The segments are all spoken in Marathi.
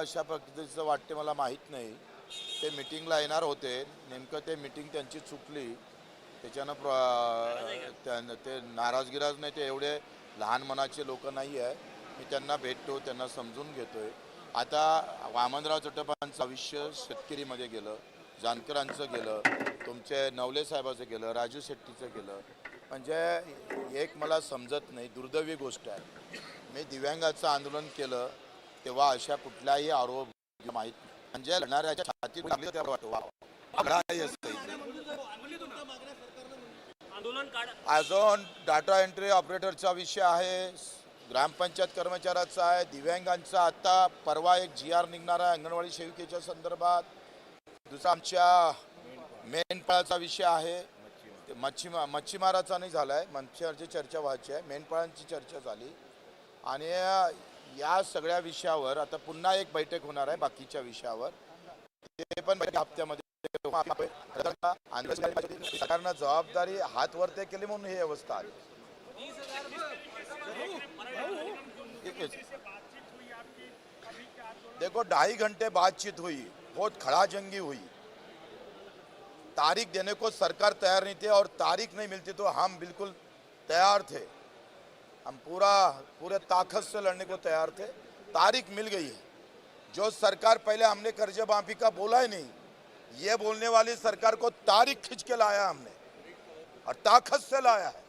अशा पद्धतीचं वाटते मला माहीत नाही. ते मिटिंगला येणार होते. नेमकं ते मिटिंग त्यांची चुकली. त्याच्यानं प्र त्यां- ते नाराजगिराज नाही ते एवढे लहान मनाचे लोक नाही आहे. मी त्यांना भेटतो त्यांना समजून घेतोय. आता वामनराव चटपांचं आयुष्य शेतकरीमध्ये गेलं. जानकरांचं गेलं. तुमचे नवले साहेबाचं गेलं. राजू शेट्टीचं गेलं. म्हणजे एक मला समजत नाही. दुर्दैवी गोष्ट आहे. मी दिव्यांगाचं आंदोलन केलं. तेव्हा अशा कुठल्याही आरोप माहीत. म्हणजे लढणाऱ्याच्या काढ अजून डाटा एंट्री ऑपरेटरचा विषय आहे ग्रामपंचायत कर्मचाऱ्याचा आहे दिव्यांगांचा आता परवा एक जी आर निघणार आहे अंगणवाडी सेविकेच्या संदर्भात. दुसरा आमच्या मेंढपाळाचा विषय आहे. ते मच्छीमा मच्छीमाराचा नाही झाला आहे मच्छीमारची चर्चा व्हायची आहे. मेंढपाळांची चर्चा झाली. आणि या सगळ्या विषयावर आता पुन्हा एक बैठक होणार आहे बाकीच्या विषयावर. ते पण हप्त्यामध्ये सरकारनं जबाबदारी हात वरते केली म्हणून ही अवस्था आली. देखो ढाई घंटे बातचीत हुई बहुत खड़ा जंगी हुई. तारीख देने को सरकार तैयार नहीं थे और तारीख नहीं मिलती तो हम बिल्कुल तैयार थे। हम पूरा पूरे ताकत से लड़ने को तैयार थे। तारीख मिल गई है। जो सरकार पहले हमने कर्ज माफ़ी का बोला ही नहीं ये बोलने वाली सरकार को तारीख खींच के लाया हमने और ताकत से लाया है।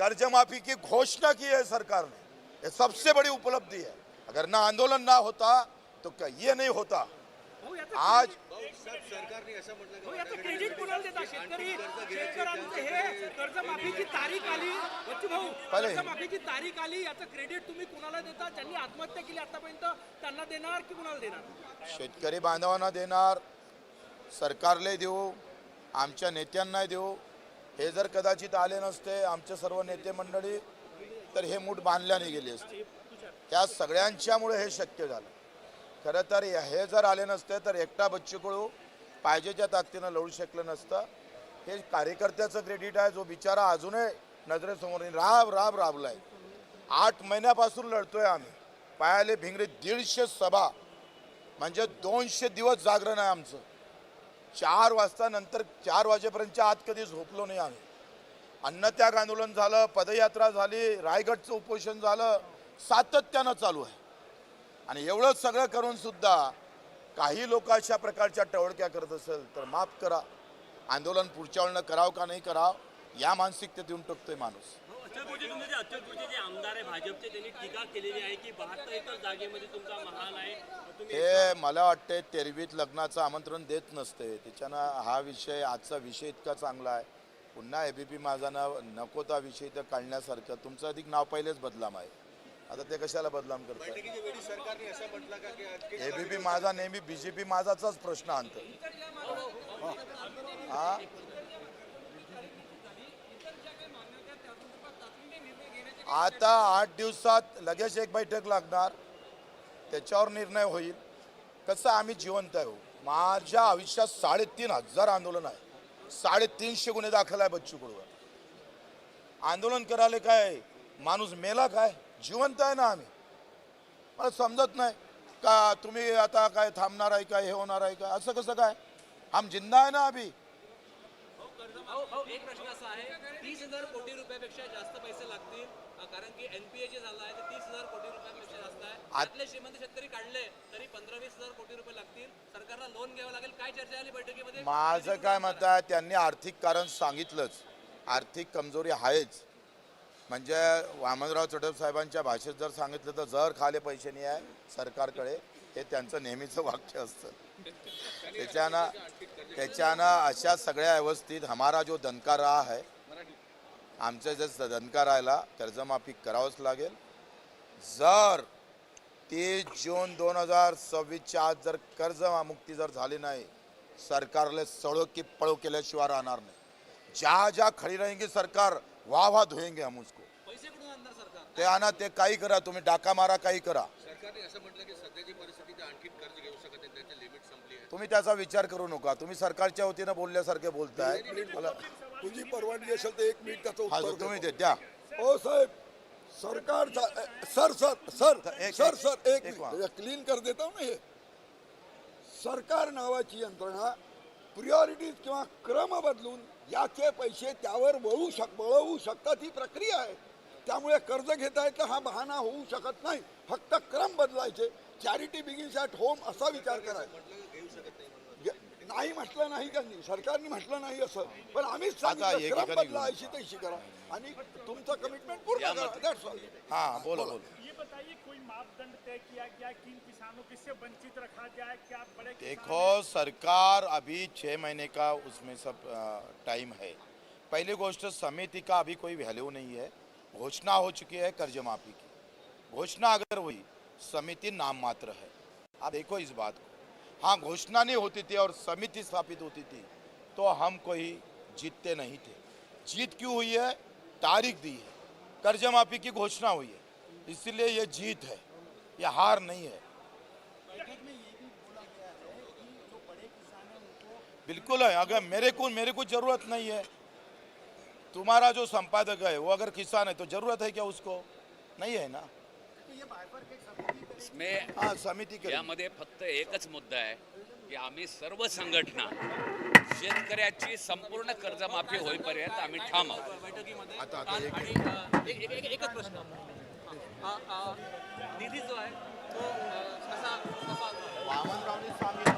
कर्ज माफ़ी की घोषणा की है सरकार ने। ये सबसे बड़ी उपलब्धि है। अगर ना आंदोलन ना होता तो क्या ये नहीं होता। आज सरकारने असं म्हटलं भाऊ, याचं क्रेडिट कोणाला देता शेतकरी शेतकऱ्यांचं हे कर्जमाफीची तारीख आली. बच्चू भाऊ पहिले- कर्जमाफीची तारीख आली याचं क्रेडिट तुम्ही कुणाला देता? ज्यांनी आत्महत्या केली आतापर्यंत त्यांना देणार की कुणाला देणार? शेतकरी बांधवांना देणार सरकारला देऊ आमच्या नेत्यांना देऊ. हे जर कदाचित आले नसते आमचे सर्व नेते मंडळी तर हे मूठ बांधल्या नाही गेली असते. त्या सगळ्यांच्यामुळे हे शक्य झालं. खरं तर हे जर आले नसते तर एकटा बच्चू कडू पाहिजेच्या ताकदीनं लढू शकलं नसतं. हे कार्यकर्त्याचं क्रेडिट आहे जो बिचारा अजूनही नजरेसमोर राब राब राब राबलाय. आठ महिन्यापासून लढतोय आम्ही. पायाले भिंगरे दीडशे सभा. म्हणजे दोनशे दिवस जागरण आहे आमचं. चार वाजता नंतर चार वाजेपर्यंतच्या आत कधी झोपलो नाही आम्ही. अन्नत्याग आंदोलन झालं पदयात्रा झाली रायगडचं उपोषण झालं सातत्यानं चालू आहे. आणि एवढं सगळं करून सुद्धा काही लोक अशा प्रकारच्या टवळक्या करत असेल तर माफ करा. आंदोलन पुढच्या वेळेनं करावं का नाही करावं? या मानसिकतेत येऊन टकतोय माणूस. तुम्ही हे मला वाटते तेरवीत लग्नाचं आमंत्रण देत नसते. त्याच्यानं हा विषय आजचा विषय इतका चांगला आहे. पुन्हा एबीपी माझा नाव नको त्या विषय तर काढण्यासारखं. तुमचं अधिक नाव पहिलेच बदलाम आहे. आता ते कशाला बदलाम करताय? बैठकीच्या वेळी सरकारने असं म्हटलं का की आणखी एबीपी माझा नेहमी बीजेपी माझाचाच प्रश्न आणतो. हा? आता आठ दिवसात लगेच एक बैठक लागणार. त्याच्यावर निर्णय होईल. कसं आम्ही जिवंत आहे. माझ्या आयुष्यात साडेतीन हजार आंदोलन आहे. साडेतीनशे गुन्हे दाखल आहे बच्चू कडूवर. आंदोलन करायला काय? माणूस मेला काय? जिवंत आहे ना आम्ही. मला समजत नाही का तुम्ही आता काय थांबणार आहे का हे होणार आहे का असं कसं काय? हम जिंदा आहे ना अभी भाऊ भाऊ एक प्रश्न असा आहे. तीस हजार कोटी रुपयापेक्षा जास्त पैसे लागतील कारण की एनपीए जे झालं आहे ते तीस हजार कोटी रुपयापेक्षा जास्त आहे. त्यातले श्रीमंत शेतकरी काढले तरी पंधरा वीस हजार कोटी रुपये लागतील. सरकारला लोन घ्यावं लागेल. काय चर्चा झाली बैठकीमध्ये? माझं काय मत आहे त्यांनी आर्थिक कारण सांगितलंच. आर्थिक कमजोरी आहेच. म्हणजे वामनराव चटप साहेबांच्या भाषेत जर सांगितलं तर जर खाले पैसे नाही आहे सरकारकडे हे त्यांचं नेहमीचं वाक्य असतं. त्याच्यानं त्याच्यानं अशा सगळ्या व्यवस्थित हमारा जो दणका आहे है आमचं जे दणका राहिला कर्जमाफी करावंच लागेल. जर तीस जून दोन हजार सव्वीसच्या आज जर कर्जमुक्ती जर झाली नाही सरकारला सळो की पळो केल्याशिवाय राहणार नाही. ज्या ज्या खडी रहेंगी सरकार वाह वाह धुएंगे हम उसको पैसे कुठून आणणार सरकार ते आणा ते काही करा तुम्ही डाका मारा काही करा. सरकारने असं म्हटलं की सध्याची परिस्थिती ते आणखी कर्ज घेऊ शकत नाही त्याची लिमिट संपली आहे. तुम्ही त्याचा विचार करू नका. तुम्ही सरकारच्या वतीनं बोलल्यासारखे बोलताय. मला तुझी परवानगी असेल तर एक मिनिट त्याचं उत्तर तुम्ही. ते द्या. हो साहेब सरकार sir sir sir sir sir एक. क्लीन कर देता हूं ना हे. सरकार नावाची यंत्रणा प्रिऑरिटीज किंवा क्रम बदलून याचे पैसे त्यावर वळू शक वळवू शकतात ही प्रक्रिया आहे. त्यामुळे कर्ज घेता येतं हा बहाणा होऊ शकत नाही. फक्त क्रम बदलायचे. चॅरिटी बिगिन्स ॲट होम असा विचार करायचा. नाही म्हटलं नाही त्यांनी. सरकारने म्हटलं नाही असं. पण आम्हीच क्रम बदला. अशी तशी करा. आणि तुमचं कमिटमेंट पूर्ण करा. That's all. हाँ बोलो बोलो. ये बताइए कोई मापदंड तय किया गया किन किसानों को इससे वंचित रखा जाए? क्या बड़े किसान देखो सरकार अभी छः महीने का उसमें सब टाइम है। पहली गोष्ट समिति का अभी कोई वैल्यू नहीं है। घोषणा हो चुकी है कर्ज माफ़ी की। घोषणा अगर हुई समिति नाम मात्र है। आप देखो इस बात को। हाँ घोषणा नहीं होती थी और समिति स्थापित होती थी तो हम कोई जीतते नहीं थे। जीत क्यों हुई है? तारीख दी है। कर्ज माफ़ी की घोषणा हुई है। इसलिए ये जीत है। ये हार नहीं है। बिल्कुल है। अगर मेरे को मेरे को ज़रूरत नहीं है तुम्हारा जो संपादक है वो अगर किसान है तो जरूरत है क्या उसको? नहीं है ना? इसमें हाँ समिति के यामध्ये फक्त एकच मुद्दा आहे की आम्ही सर्व संघटना शेतकऱ्याची संपूर्ण कर्जमाफी होईपर्यंत आम्ही ठाम आहोत. बैठकीमध्ये आता- आता काल एक- आणि अ, एक- एक- एक- एकच प्रश्न. अ, अ, निधी जो आहे तो अ, कसा कसा वामनरावनी सांगितलं का